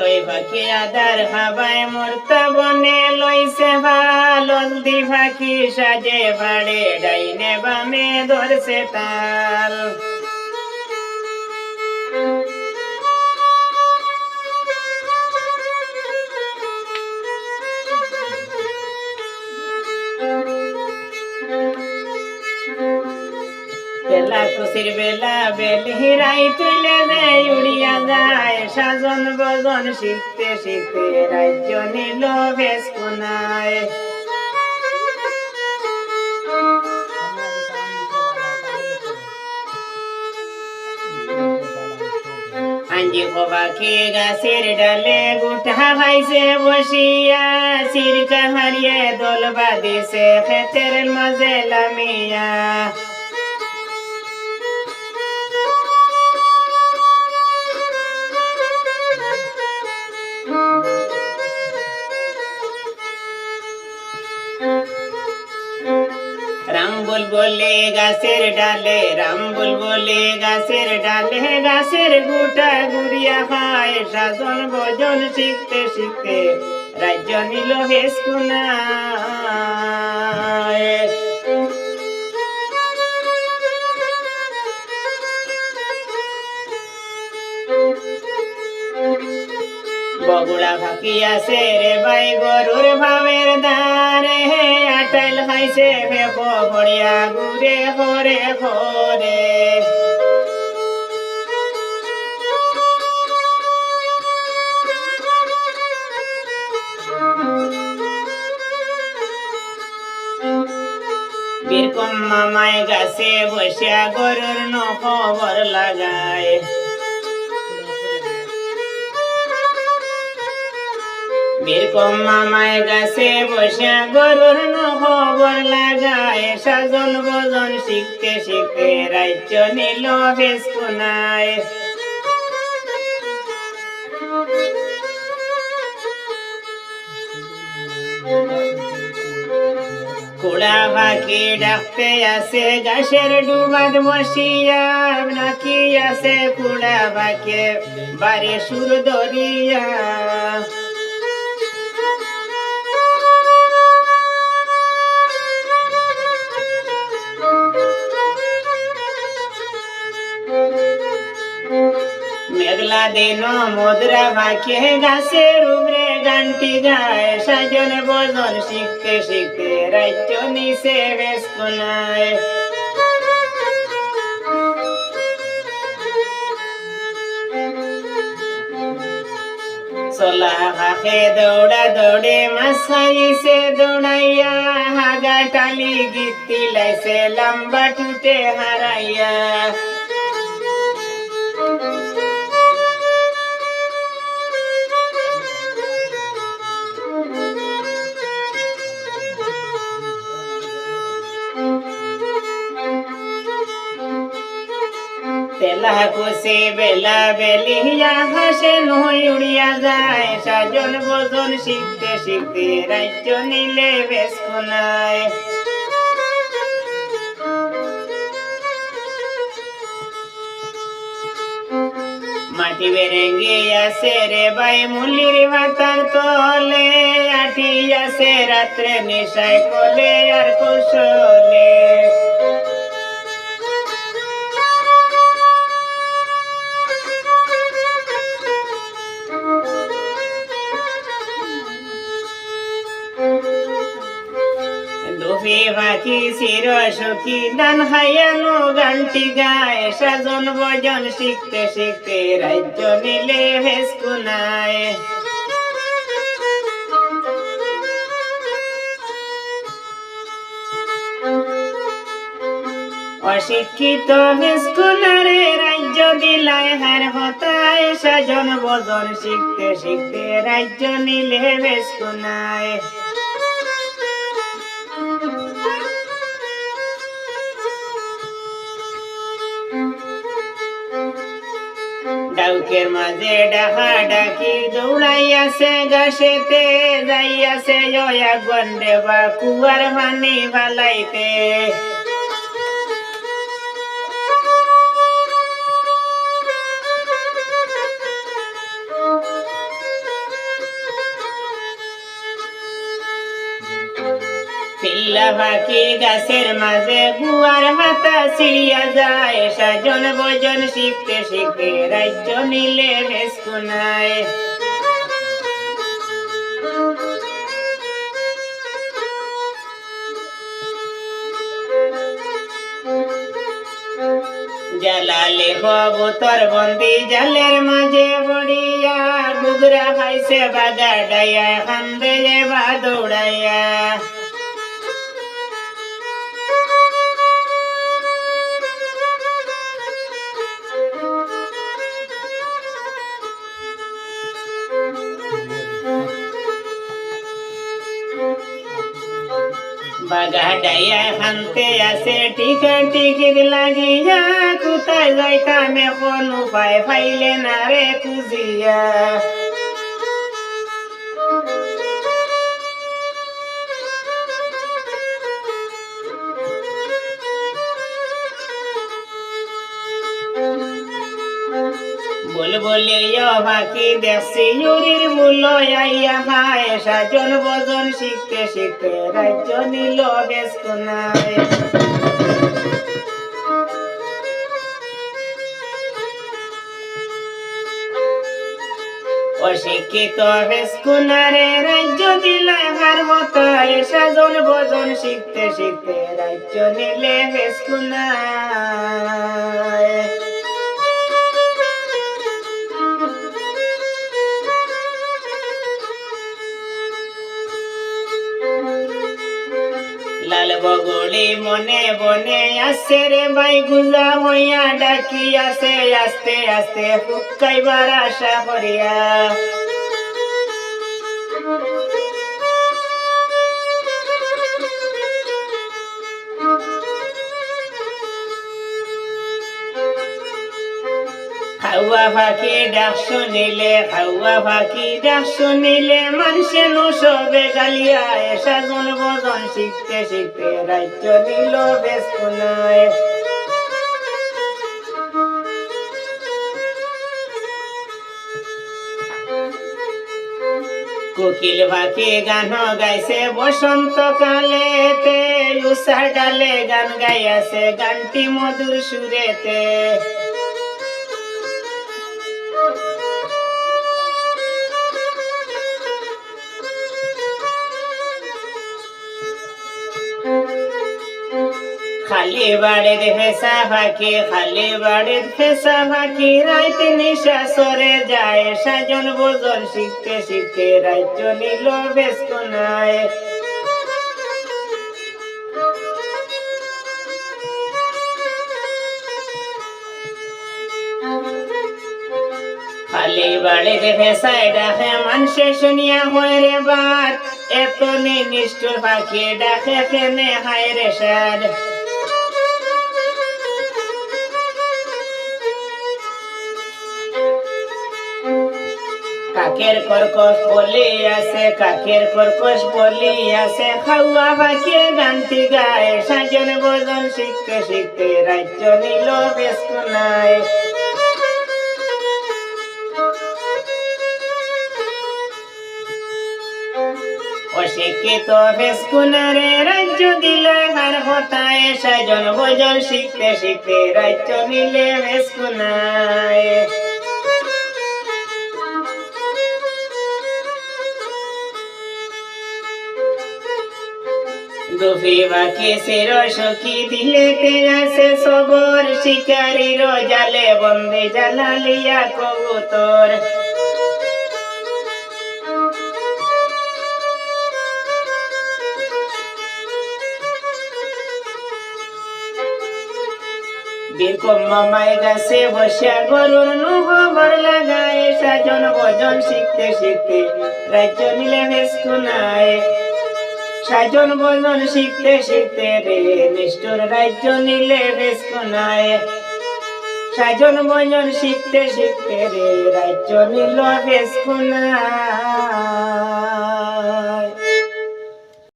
তৈ পাখি আদার হাবায় মূর্তা বনে লইছে ভালল দি পাখি সাজে ভাড়ে ডাইনে বামে ধরছে তাল। খুশির বেলা তুলে উড়িয়া যায় সাজন বজন শিখতে শিখতে রাজ্য নিল বেশ কোনায় আঞ্জি বাবাকে গাছের ডালে গুঠা ভাইছে বসিয়া সিরকা হারিয়ে দোল বাদিছে খেতের মাঝে লামিয়া। বলে গাছের ডালে রাম বল বলে গাছের ডালে, গাছের গুটা গুড়িয়া খায় সাধন ভজন শিখতে শিখতে। রাজ্য নিল হেসকুনায়। বগুড়া ফাঁকি আছে রে ভাই, গরুর ভাবের দারে হে আটাইল খাইছে ভেপ ভরিয়া গুরে হরে হরে। বীরকম মামায় গাছে বসিয়া গরুর ন খবর লাগায়। বীরকম মামায় গাছে বসে গরুর ন খবর লাগায়, সাজন বজন শিখতে শিখতে রাজ্য নিল বেশ কুড়া পাখি ডাকতে আসে গাছের ডুবাদ বসিয়া, নাকি আসে কুড়া পাখি বারে সুর দরিয়া মেঘলা দিন মুদ্রা বাঁকে গাছের উপরে গানটি গায়, সাজন বজন শিখতে শিখতে রাজ্য নিচে বেশ কোনায় দৌড়া দৌড়ে মাসাইছে দৌড়াইয়া, হাগা টালি গীতি লাইছে লম্বা টুটে হারাইয়া। তেলা কুসি বেলা বেলিয়া হাসে নই উড়িয়া যায়। সাজন বজন শিখতে শিখতে রাজ্য নিলে বেশ কোনায় মাটি বেরেঙ্গে আসে রে বাই মুলির ভাতার তলে। আটি আসে রাত্রে নেশায় কোলে আর কুশলে। পাখি শির সখী দান হাইয়ানো গানটি গায় সাজন ভজন শিখতে শিখতে রাজ্য নিলে ভেসকুনায় অশিক্ষিত স্কুলারে রাজ্য দিলায় হার হতায় সাজন বদন শিখতে শিখতে রাজ্য নিলে বেসকুনায় ডাউকের মাঝে ডাকা ডাকি দৌড়াইয়াছে গাছেতে যাইয়াছে জয়া গন্ডে বা কুয়ার পানি ভালাইতে পাখি গাছের মাঝে গুয়ার হাতা ছিড়িয়া যায়। সাজন ভোজন শিখতে শিখতে রাজ্য নিলে ভেসকুনায় জালালে কবুতর বন্দি, জালের মাঝে পড়িয়া গুগরা খাইছে বাগা ডাইয়া খান্দে বা দৌড়াইয়া। বাগা ডাইয়া খানতে আছে টিকা টিকির লাগিয়া কোথায় যাইতাম কোন উপায় পাইলে না রে খুঁজিয়া বল বলে বাকি দেখছি ইউরির মূল্য আইয়া সাজন বজন শিখতে রাজ্য নিল অশিক্ষিত বেশ কোনারে রাজ্য দিলে হার মতো সাজন বজন শিখতে শিখতে রাজ্য নিলে বেশ বগড়ি মনে বনে আসে রে ভাই গুজা হইয়া ডাকি আসে আস্তে আস্তে ফুকাইবার আশা করিয়া। ফাঁকি ডাক শুনিলে ফাঁকি ডাক শুনিলে মানুষে সবে গালিয়া বজন শিখতে শিখতে রাজ্য কোকিল ভাকে গান গাইছে বসন্ত কালেতে উষা ডালে গান গাইয়াছে গানটি মধুর সুরেতে। খালি বাড়ির ফেসা ফাঁকি খালি বাড়ির ফেসা ফাঁকি রাইতে নিশা সরে যায়, সাজন বোজন শিখতে শিখতে রাজ্য নিল বেশ কোনায় খালি বাড়ির ফেসায় ডাকে মানুষে শুনিয়া, হয় রে বাদ, এত নিষ্ঠুর পাখি ডাকে ফেনে হায় রে সার কাকের কর্কশ বলি আছে, কাকের কর্কশ বলি আছে। খাওয়া পাখি গানটি গায়, সাজন ভোজন শিখতে শিখতে রাজ্য নিল বেশ কোনায় অশিক্ষিত ভেসকুনারে রাজ্য দিলে হার হতায়, সাজন ভোজন শিখতে শিখতে রাজ্য নিলে ভেসকুনায় দুফি বাকি সখী দিলে আছে সবর শিকারীর জালে বন্দে জালালিয়া গাছে বসিয়া গরুর নহবর লাগায়, সাজন ভজন শিখতে শিখতে রাজ্য নিলে ভেসকুনায় সাজন বজন শিখতে শিখতে রে, নিষ্ঠুর রাজ্য নিলে ভেসকুনায় সাজন বজন শিখতে শিখতে রে, রাজ্য নিল ভেসকুনায়